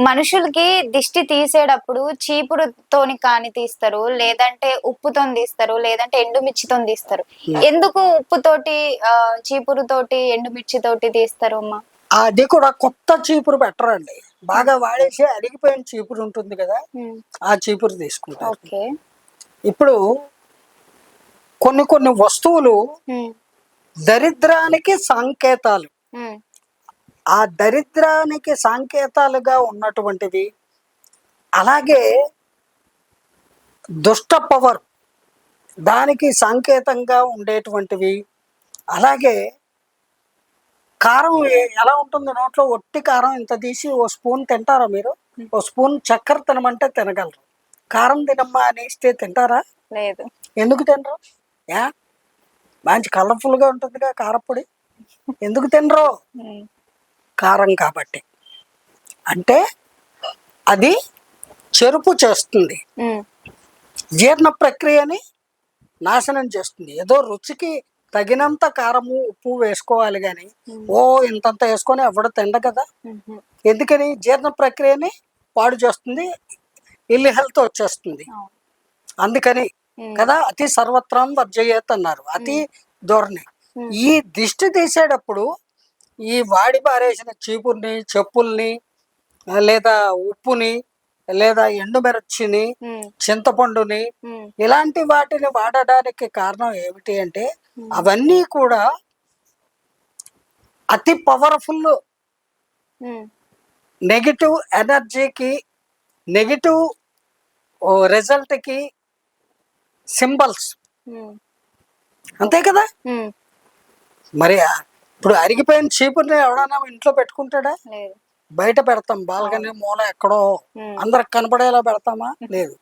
మనుషులకి దిష్టి తీసేటప్పుడు చీపురుతోని కాని తీస్తారు లేదంటే ఉప్పుతో తీస్తారు లేదంటే ఎండుమిర్చితో తీస్తారు. ఎందుకు ఉప్పుతోటి చీపురుతోటి ఎండుమిర్చితోటి తీస్తారు అమ్మా? అది కూడా కొత్త చీపురు పెట్టరండి. బాగా వాడేసి అరిగిపోయిన చీపురు ఉంటుంది కదా ఉమ్, ఆ చీపురు తీసుకుంటారు. ఓకే. ఇప్పుడు కొన్ని కొన్ని వస్తువులు ఉమ్, దరిద్రానికి సంకేతాలు. ఉమ్, ఆ దరిద్రానికి సంకేతాలుగా ఉన్నటువంటివి అలాగే దుష్ట పవర్ దానికి సంకేతంగా ఉండేటువంటివి అలాగే కారం ఎలా ఉంటుంది నోట్లో? ఒట్టి కారం ఇంత తీసి ఓ స్పూన్ తింటారా మీరు? ఓ స్పూన్ చక్కెర తినమంటే తినగలరు. కారం తినమ్మా అని ఇస్తే తింటారా? లేదు. ఎందుకు తినరు? యా మంచి కలర్ఫుల్గా ఉంటుందిగా కారపొడి. ఎందుకు తినరు? కారం కాబట్టి. అంటే అది చెరుపు చేస్తుంది. జీర్ణ ప్రక్రియని నాశనం చేస్తుంది. ఏదో రుచికి తగినంత కారము ఉప్పు వేసుకోవాలి కానీ ఓ ఇంతంత వేసుకొని ఎవడ తిండ కదా? ఎందుకని? జీర్ణ ప్రక్రియని పాడు చేస్తుంది ఇల్లు హెల్త్ వచ్చేస్తుంది. అందుకని కదా అతి సర్వత్రం వర్జయ్యత్ అన్నారు. అతి ధోరణి. ఈ దిష్టి తీసేటప్పుడు ఈ వాడి పారేసిన చీపుర్ని చెప్పుల్ని లేదా ఉప్పుని లేదా ఎండుమిర్చిని చింతపండుని ఇలాంటి వాటిని వాడడానికి కారణం ఏమిటి అంటే అవన్నీ కూడా అతి పవర్ఫుల్. నెగిటివ్ ఎనర్జీకి నెగిటివ్ రిజల్ట్కి సింబల్స్. అంతే కదా? మరి ఇప్పుడు అరిగిపోయిన చీపుర్ని ఎవడన్నా ఇంట్లో పెట్టుకుంటాడా? లేదు. బయట పెడతాం. బాల్కనీ మూల ఎక్కడో అందరికి కనపడేలా పెడతామా? లేదు.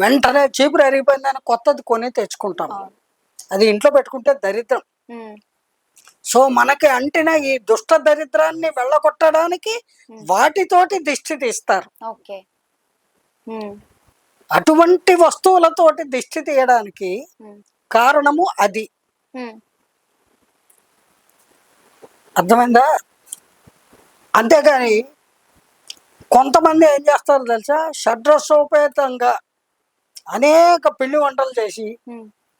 వెంటనే చీపురు అరిగిపోయిందని కొత్తది కొని తెచ్చుకుంటాం. అది ఇంట్లో పెట్టుకుంటే దరిద్రం. సో మనకి అంటిన ఈ దుష్ట దరిద్రాన్ని వెళ్ళగొట్టడానికి వాటితోటి దిష్టి తీస్తారు. అటువంటి వస్తువులతోటి దిష్టి తీయడానికి కారణము అది. అర్థమైందా? అంతేగాని కొంతమంది ఏం చేస్తారు తెలుసా? షడ్రసోపేతంగా అనేక పిండి వంటలు చేసి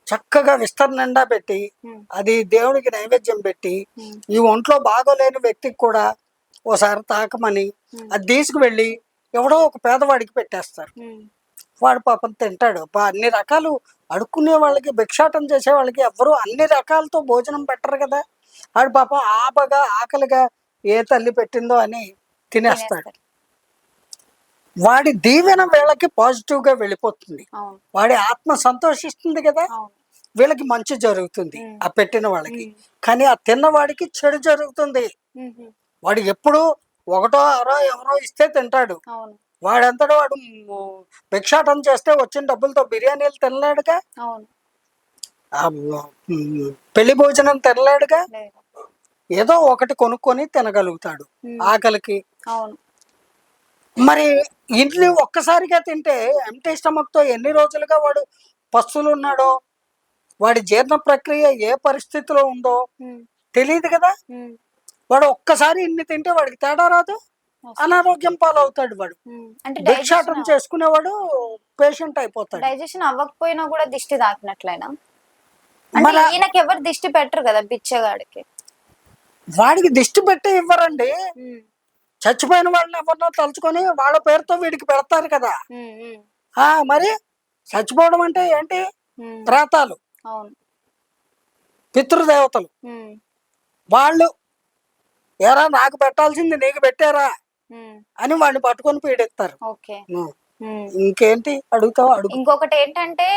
చక్కగా విస్తరణ నిండా పెట్టి అది దేవుడికి నైవేద్యం పెట్టి ఈ ఒంట్లో బాగోలేని వ్యక్తికి కూడా ఓసారి తాకమని అది తీసుకువెళ్ళి ఎవడో ఒక పేదవాడికి పెట్టేస్తారు. వాడు పాపం తింటాడు. అన్ని రకాలు అడుక్కునే వాళ్ళకి భిక్షాటం చేసే వాళ్ళకి ఎవ్వరూ అన్ని రకాలతో భోజనం పెట్టరు కదా. వాడు పాపం ఆపగా ఆకలిగా ఏ తల్లి పెట్టిందో అని తినేస్తాడు. వాడి దీవెన వీళ్ళకి పాజిటివ్గా వెళ్ళిపోతుంది వాడి ఆత్మ సంతోషిస్తుంది కదా? వీళ్ళకి మంచి జరుగుతుంది. ఆ పెట్టిన వాళ్ళకి. కానీ ఆ తిన్నవాడికి చెడు జరుగుతుంది. వాడు ఎప్పుడు ఒకటో అరో ఎవరో ఇస్తే తింటాడు. వాడంతటా వాడు భిక్షాటం చేస్తే వచ్చిన డబ్బులతో బిర్యానీలు తినలేడుగా? పెళ్ళి భోజనం తినలేడుగా ఏదో ఒకటి కొనుక్కొని తినగలుగుతాడు ఆకలికి. అవును. మరి ఇంట్లో ఒక్కసారిగా తింటే ఎంటీ తో ఎన్ని రోజులుగా వాడు పస్తులు ఉన్నాడో వాడి జీర్ణ ప్రక్రియ ఏ పరిస్థితిలో ఉందో తెలియదు కదా? వాడు ఒక్కసారి ఇన్ని తింటే వాడికి తేడా రాదు. అనారోగ్యం పాలవుతాడు వాడు. అంటే భిక్షాటం చేసుకునేవాడు పేషెంట్ అయిపోతాడు. డైజెషన్ అవ్వకపోయినా కూడా దిష్టి తాకినట్లేనా? అంటే ఈయనకి ఎవరు దిష్టి పెట్టరు కదా బిచ్చగాడికి. వాడికి దిష్టి పెట్టి ఇవ్వరండి. చచ్చిపోయిన వాళ్ళని ఎవరినో తలుచుకొని వాళ్ళ పేరుతో వీడికి పెడతారు కదా. ఆ మరి చచ్చిపోవడం అంటే ఏంటి? ప్రేతాలు అవును. పితృదేవతలు. వాళ్ళు ఎరా నాకు పెట్టాల్సింది నీకు పెట్టారా? అని వాడిని పట్టుకొని పీడిస్తారు. ఇంకేంటి? అడుగుతావు? అడుగు. ఇంకొకటి ఏంటంటే